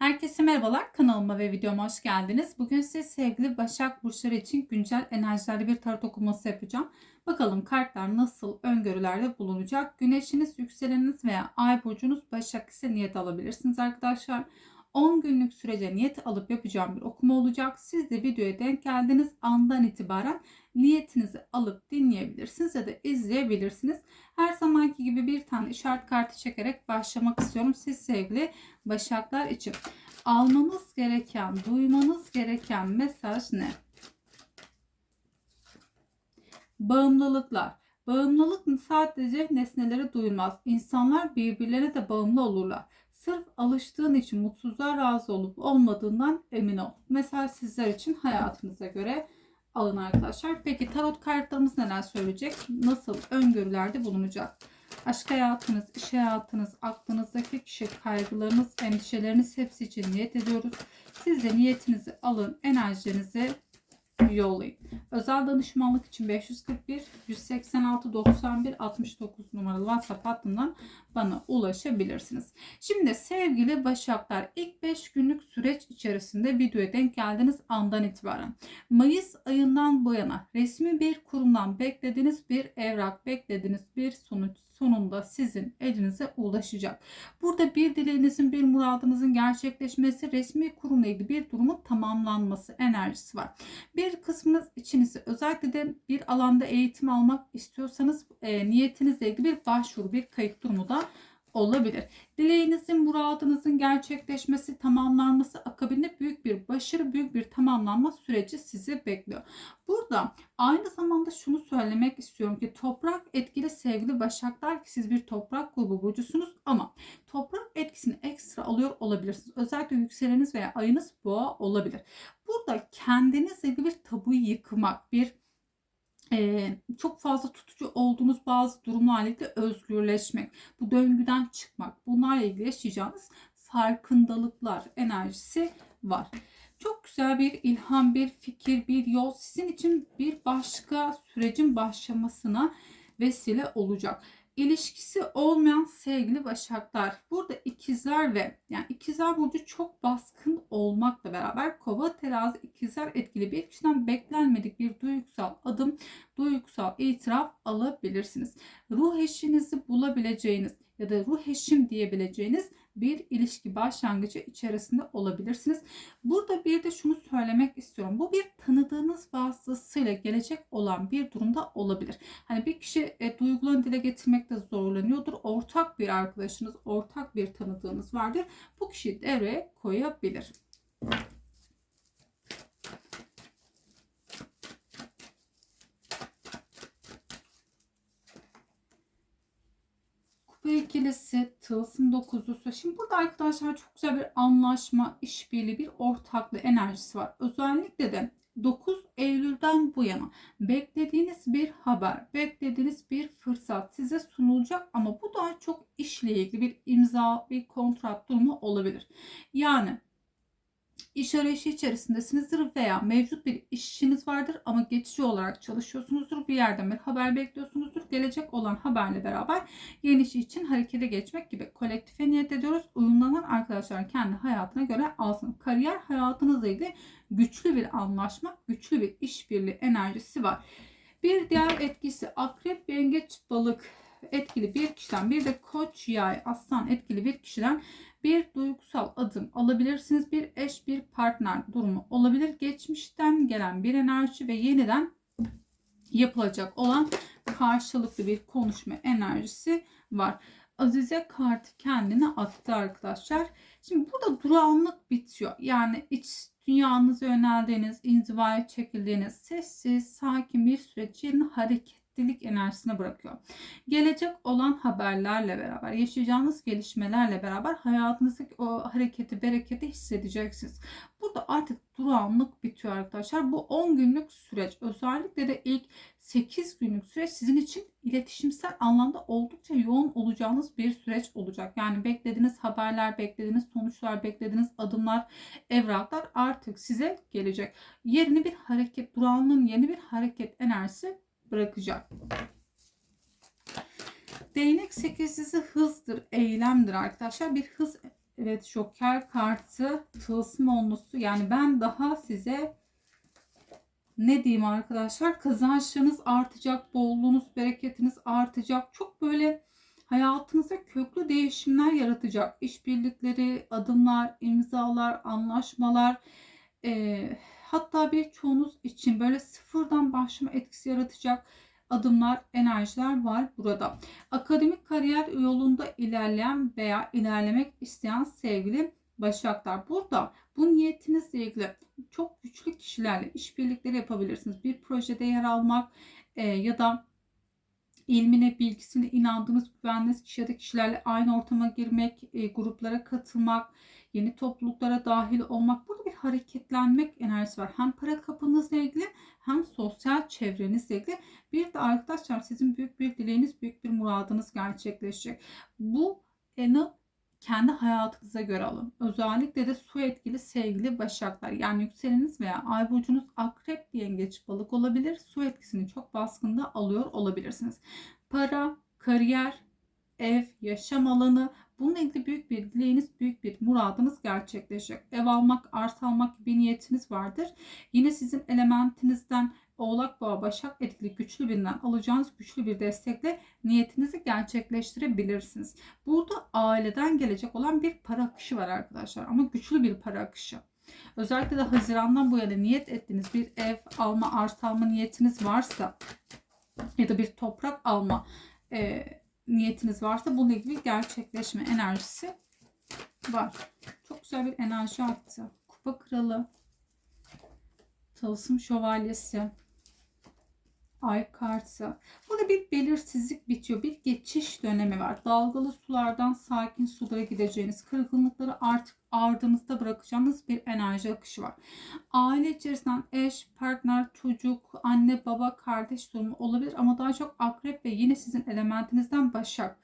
Herkese merhabalar. Kanalıma ve videoma hoş geldiniz. Bugün size sevgili Başak Burçları için güncel enerjilerle bir tarot okuması yapacağım. Bakalım kartlar nasıl öngörülerde bulunacak. Güneşiniz, yükseleniniz veya ay burcunuz Başak ise niyet alabilirsiniz arkadaşlar. 10 günlük sürece niyet alıp yapacağım bir okuma olacak. Siz de videoya denk geldiğiniz andan itibaren niyetinizi alıp dinleyebilirsiniz ya da izleyebilirsiniz. Her zamanki gibi bir tane işaret kartı çekerek başlamak istiyorum. Siz sevgili Başaklar için almanız gereken, duymanız gereken mesaj ne? Bağımlılıklar. Bağımlılık sadece nesnelere duyulmaz. İnsanlar birbirlerine de bağımlı olurlar. Sırf alıştığın için mutsuzluğa razı olup olmadığından emin ol. Mesela sizler için hayatınıza göre alın arkadaşlar. Peki tarot kartlarımız neler söyleyecek? Nasıl öngörülerde bulunacak? Aşk hayatınız, iş hayatınız, aklınızdaki kişi, kaygılarınız, endişeleriniz hepsi için niyet ediyoruz. Siz de niyetinizi alın, enerjinizi yollayın. Özel danışmanlık için 541 186 91 69 numaralı WhatsApp hattından bana ulaşabilirsiniz. Şimdi sevgili Başaklar ilk 5 günlük süreç içerisinde videoya denk geldiğiniz andan itibaren Mayıs ayından bu yana resmi bir kurumdan beklediğiniz bir evrak, beklediğiniz bir sonuç sonunda sizin elinize ulaşacak. Burada bir dileğinizin, bir muradınızın gerçekleşmesi, resmi kurumla ilgili bir durumun tamamlanması enerjisi var. Bir kısmınız içinizde özellikle de bir alanda eğitim almak istiyorsanız e, niyetinizle ilgili bir başvuru, bir kayıt durumu da olabilir. Dileğinizin, muradınızın gerçekleşmesi, tamamlanması akabinde büyük bir başarı, büyük bir tamamlanma süreci sizi bekliyor. Burada aynı zamanda şunu söylemek istiyorum ki toprak etkili sevgili başaklar ki siz bir toprak grubu burcusunuz ama toprak etkisini ekstra alıyor olabilirsiniz. Özellikle yükseleniniz veya ayınız boğa olabilir. Burada kendinizle bir tabuyu yıkmak, bir e, çok fazla tutucu olduğunuz bazı durumlarla ilgili özgürleşmek, bu döngüden çıkmak, bunlarla ilgili yaşayacağınız farkındalıklar enerjisi var. Çok güzel bir ilham, bir fikir, bir yol sizin için bir başka sürecin başlamasına vesile olacak ilişkisi olmayan sevgili başaklar. Burada ikizler ve yani ikizler burcu çok baskın olmakla beraber kova terazi ikizler etkili bir kişiden beklenmedik bir duygusal adım, duygusal itiraf alabilirsiniz. Ruh eşinizi bulabileceğiniz ya da ruh eşim diyebileceğiniz bir ilişki başlangıcı içerisinde olabilirsiniz. Burada bir de şunu söylemek istiyorum. Bu bir tanıdığınız vasıtasıyla gelecek olan bir durumda olabilir. Hani bir kişi e, duygularını dile getirmekte zorlanıyordur. Ortak bir arkadaşınız, ortak bir tanıdığınız vardır. Bu kişiyi devreye koyabilir. Kupa ikilisi, tılsım dokuzlusu. Şimdi burada arkadaşlar çok güzel bir anlaşma, işbirliği, bir ortaklığı enerjisi var. Özellikle de 9 Eylül'den bu yana beklediğiniz bir haber, beklediğiniz bir fırsat size sunulacak ama bu daha çok işle ilgili bir imza, bir kontrat durumu olabilir. Yani iş arayışı içerisindesinizdir veya mevcut bir işiniz vardır ama geçici olarak çalışıyorsunuzdur. Bir yerden bir haber bekliyorsunuzdur. Gelecek olan haberle beraber yeni iş için harekete geçmek gibi kolektife niyet ediyoruz. Uyumlanan arkadaşlar kendi hayatına göre alsın. Kariyer hayatınızla ilgili güçlü bir anlaşma, güçlü bir işbirliği enerjisi var. Bir diğer etkisi akrep, yengeç, balık etkili bir kişiden bir de koç, yay, aslan etkili bir kişiden bir duygusal adım alabilirsiniz. Bir eş, bir partner durumu olabilir. Geçmişten gelen bir enerji ve yeniden yapılacak olan karşılıklı bir konuşma enerjisi var. Azize kartı kendine attı arkadaşlar. Şimdi burada durağanlık bitiyor. Yani iç dünyanıza yöneldiğiniz, inzivaya çekildiğiniz sessiz, sakin bir süreç yerine hareket hareketlilik enerjisine bırakıyor. Gelecek olan haberlerle beraber, yaşayacağınız gelişmelerle beraber hayatınızdaki o hareketi, bereketi hissedeceksiniz. Burada artık durağanlık bitiyor arkadaşlar. Bu 10 günlük süreç özellikle de ilk 8 günlük süreç sizin için iletişimsel anlamda oldukça yoğun olacağınız bir süreç olacak. Yani beklediğiniz haberler, beklediğiniz sonuçlar, beklediğiniz adımlar, evraklar artık size gelecek. Yerini bir hareket, durağanlığın yeni bir hareket enerjisi bırakacak. Değnek sekizlisi hızdır, eylemdir arkadaşlar. Bir hız Evet Joker kartı tılsım onlusu. Yani ben daha size ne diyeyim arkadaşlar kazançlarınız artacak, bolluğunuz, bereketiniz artacak. Çok böyle hayatınızda köklü değişimler yaratacak. İşbirlikleri, adımlar, imzalar, anlaşmalar, e, hatta birçoğunuz için böyle sıfırdan başlama etkisi yaratacak adımlar, enerjiler var burada. Akademik kariyer yolunda ilerleyen veya ilerlemek isteyen sevgili Başaklar. Burada bu niyetinizle ilgili çok güçlü kişilerle işbirlikleri yapabilirsiniz. Bir projede yer almak e, ya da ilmine, bilgisine inandığınız, güvendiğiniz kişi ya da kişilerle aynı ortama girmek, e, gruplara katılmak, yeni topluluklara dahil olmak. Burada bir hareketlenmek enerjisi var. Hem para kapınızla ilgili hem sosyal çevrenizle ilgili. Bir de arkadaşlar sizin büyük bir dileğiniz, büyük bir muradınız gerçekleşecek. Bu eni kendi hayatınıza göre alın. Özellikle de su etkili sevgili başaklar. Yani yükseleniniz veya ay burcunuz akrep, yengeç, balık olabilir. Su etkisini çok baskında alıyor olabilirsiniz. Para, kariyer, ev, yaşam alanı bununla ilgili büyük bir dileğiniz, büyük bir muradınız gerçekleşecek. Ev almak, arsa almak gibi niyetiniz vardır. Yine sizin elementinizden Oğlak Boğa Başak etkili güçlü birinden alacağınız güçlü bir destekle niyetinizi gerçekleştirebilirsiniz. Burada aileden gelecek olan bir para akışı var arkadaşlar ama güçlü bir para akışı. Özellikle de Haziran'dan bu yana niyet ettiğiniz bir ev alma, arsa alma niyetiniz varsa ya da bir toprak alma e, niyetiniz varsa bununla ilgili gerçekleşme enerjisi var. Çok güzel bir enerji arttı. Kupa kralı, tılsım şövalyesi, Ay kartı. Burada bir belirsizlik bitiyor. Bir geçiş dönemi var. Dalgalı sulardan sakin sulara gideceğiniz, kırgınlıkları artık ardınızda bırakacağınız bir enerji akışı var. Aile içerisinden eş, partner, çocuk, anne, baba, kardeş durumu olabilir ama daha çok akrep ve yine sizin elementinizden başak.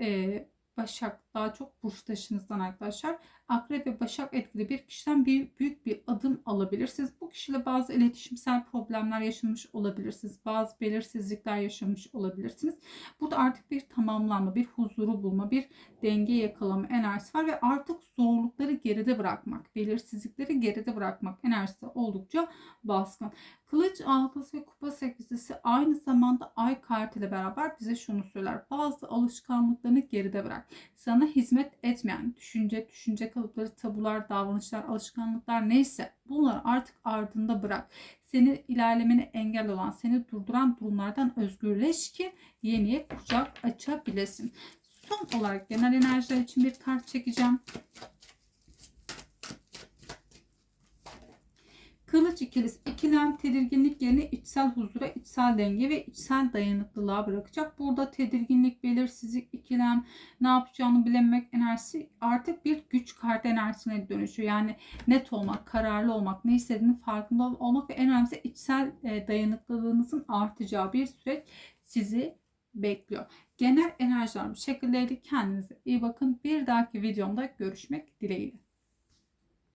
Ee, Başak daha çok burçtaşınızdan arkadaşlar. Akrep ve Başak etkili bir kişiden bir büyük bir adım alabilirsiniz. Bu kişiyle bazı iletişimsel problemler yaşamış olabilirsiniz. Bazı belirsizlikler yaşamış olabilirsiniz. Burada artık bir tamamlanma, bir huzuru bulma, bir denge yakalama enerjisi var ve artık zorlukları geride bırakmak, belirsizlikleri geride bırakmak enerjisi oldukça baskın. Kılıç altısı ve kupa sekizlisi aynı zamanda ay kartıyla beraber bize şunu söyler. Bazı alışkanlıklarını geride bırak. Sana hizmet etmeyen düşünce, düşünce kalıpları, tabular, davranışlar, alışkanlıklar neyse bunları artık ardında bırak. Seni ilerlemeni engel olan, seni durduran durumlardan özgürleş ki yeniye kucak açabilesin. Son olarak genel enerjiler için bir kart çekeceğim. Kılıç ikilisi ikilem tedirginlik yerine içsel huzura, içsel denge ve içsel dayanıklılığa bırakacak. Burada tedirginlik, belirsizlik, ikilem, ne yapacağını bilememek enerjisi artık bir güç kart enerjisine dönüşüyor. Yani net olmak, kararlı olmak, ne istediğinin farkında olmak ve en önemlisi içsel e, dayanıklılığınızın artacağı bir süreç sizi bekliyor. Genel enerjiler bu. Kendinize iyi bakın. Bir dahaki videomda görüşmek dileğiyle.